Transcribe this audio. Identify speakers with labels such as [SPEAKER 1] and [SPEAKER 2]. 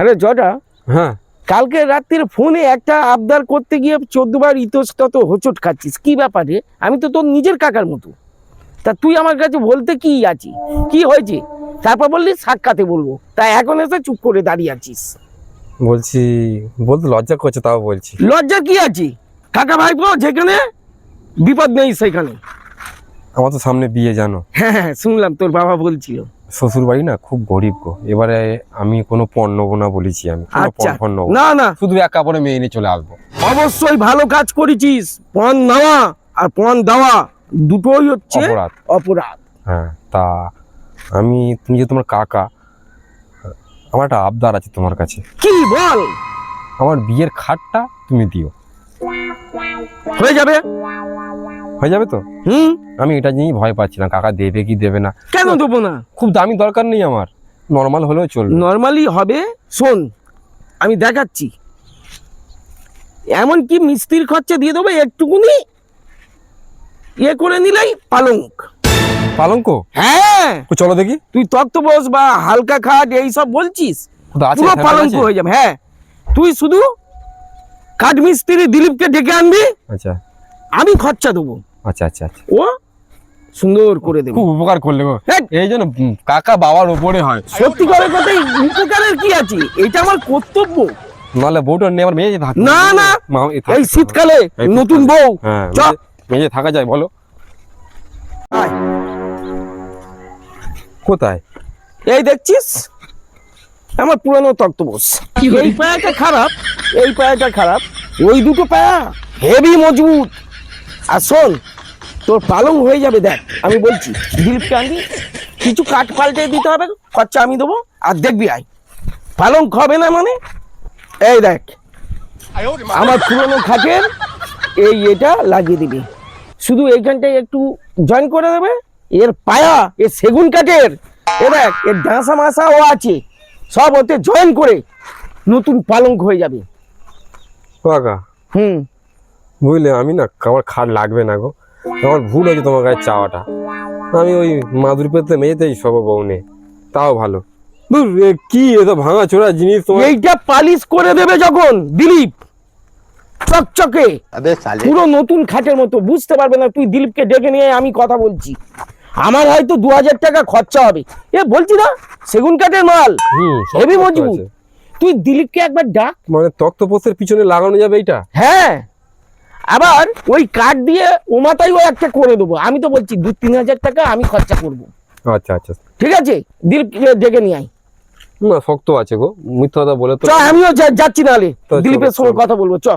[SPEAKER 1] আরে জটা।
[SPEAKER 2] হ্যাঁ।
[SPEAKER 1] কালকে রাত্রির ফোনে একটা আবদার করতে গিয়ে চোদ্দবার ইতস্তত হোঁচট খাচ্ছিস। কি ব্যাপারে আমি তো তোর নিজের কাকার মতো। তা তুই আমার কাছে বলতে কি আছি কি হয়েছে? তারপর বললি সাক্ষাতে বলব। তা এখন এসে চুপ করে দাঁড়িয়ে আছিস।
[SPEAKER 2] বলছি বলতে লজ্জা করছে তাও বলছি।
[SPEAKER 1] লজ্জা কি আছে? কাকা ভাইপো যেখানে? বিপদ নেই সেখানে
[SPEAKER 2] আমার তো সামনে বিয়ে জানো।
[SPEAKER 1] হ্যাঁ হ্যাঁ শুনলাম তোর বাবা বলছিল।
[SPEAKER 2] শ্বশুর বাড়ি না খুব গরিব গো। এবারে আমি কোনো পণ নেব না বলেছি আমি।
[SPEAKER 1] আচ্ছা।
[SPEAKER 2] না।
[SPEAKER 1] না না।
[SPEAKER 2] শুধু এক কাপড়ে মেয়ে নিয়ে চলে আসব।
[SPEAKER 1] অবশ্যই ভালো কাজ করেছিস। পণ নেওয়া আর পণ দেওয়া দুটোই হচ্ছে
[SPEAKER 2] অপরাধ।
[SPEAKER 1] অপরাধ।
[SPEAKER 2] হ্যাঁ তা আমি তুমি যে তোমার কাকা আমার একটা আবদার আছে তোমার কাছে।
[SPEAKER 1] কি বল?
[SPEAKER 2] আমার বিয়ের খাটটা তুমি দিও।
[SPEAKER 1] হয়ে যাবে?
[SPEAKER 2] হয়ে যাবে তো?
[SPEAKER 1] হুম।
[SPEAKER 2] আমি এটা নিয়েই ভয় পাচ্ছি না কাকা দেবে কি দেবে না।
[SPEAKER 1] কেন দেবো না?
[SPEAKER 2] খুব দামি দরকার নেই আমার। নর্মাল হলেও চলবে।
[SPEAKER 1] নর্মালি হবে। শোন আমি দেখাচ্ছি। এমন কি মিস্ত্রির খরচা দিয়ে দেবো একটুকুনি। ইয়ে করে নিলাই পালঙ্ক।
[SPEAKER 2] পালঙ্ক?
[SPEAKER 1] হ্যাঁ।
[SPEAKER 2] চলো দেখি।
[SPEAKER 1] তুই তক্ত বস বা হালকা খাট এইসব বলছিস
[SPEAKER 2] কোথাও আছে
[SPEAKER 1] পুরো পালঙ্ক হয়ে যাবে। হ্যাঁ। তুই শুধু কাঠ মিস্ত্রি দিলীপকে ডেকে আনবি।
[SPEAKER 2] আচ্ছা।
[SPEAKER 1] আমি খরচা দেবো।
[SPEAKER 2] আচ্ছা আচ্ছা আচ্ছা।
[SPEAKER 1] ও সুন্দর করে দেবো।
[SPEAKER 2] খুব উপকার করলে গো। এই জন্য কাকা বাবার উপরে হয়।
[SPEAKER 1] সত্যি করে কথাই উপকারের কি আছে? এটা আমার কর্তব্য।
[SPEAKER 2] নাহলে বউটা নিয়ে আমার মেয়ে থাকে।
[SPEAKER 1] না, না। এই শীতকালে নতুন বউ।
[SPEAKER 2] হ্যাঁ মেয়ে থাকা যায় বলো। কোথায়?
[SPEAKER 1] এই দেখছিস? আমার পুরানো তক্তবোস এই পায়াটা খারাপ এই পায়াটা খারাপ। ওই দুটো পায়া হেভি মজবুত। আর শোন তোর পালং হয়ে যাবে দেখ আমি বলছি দিলীপকে আনবি কিছু কাঠ পাল্টে দিতে হবে খরচা আমি দেবো আর দেখবি আয়। পালং হবে না মানে? এই দেখ আমার পুরনো খাটের এই এটা লাগিয়ে দিবি। শুধু এইখানটায় একটু জয়েন করে দেবে এর পায়া এর সেগুন কাঠের এ দেখ এর ডাঁসা মাসাও আছে সব ওতে জয়েন করে নতুন পালঙ্ক হয়ে যাবে। হুম।
[SPEAKER 2] বুঝলে আমি না আমার খাট লাগবে না গো। আমার ভুল হয়েছে তোমার কাছে চাওয়াটা। আমি ওই মাদুর পেতে মেয়েতেই সব বউ নে তাও ভালো। কি এটা ভাঙা চোরা জিনিস তোমার?
[SPEAKER 1] এইটা পালিশ করে দেবে যখন দিলীপ। চকচকে। পুরো নতুন খাটের মতো বুঝতে পারবে না তুই দিলীপকে ডেকে নিয়ে আমি কথা বলছি। আমার হয়তো দু হাজার টাকা খরচা হবে। এ বলছি না সেগুন কাঠের মাল। হেভি মজবুত। তুই দিলীপকে একবার ডাক।
[SPEAKER 2] মানে তক্তপোষের পিছনে লাগানো যাবে এইটা?
[SPEAKER 1] হ্যাঁ। আবার ওই কার্ড দিয়ে ও একটা করে দেবো। আমি তো বলছি দু তিন হাজার টাকা আমি খরচা করব।
[SPEAKER 2] আচ্ছা আচ্ছা।
[SPEAKER 1] ঠিক আছে? দিল ডেকে নিয়ে আয়।
[SPEAKER 2] না শক্ত আছে গো। মিথ্যা কথা বলে তো
[SPEAKER 1] আমিও যাচ্ছি নাহলে দিলীপের সঙ্গে কথা বলব চ।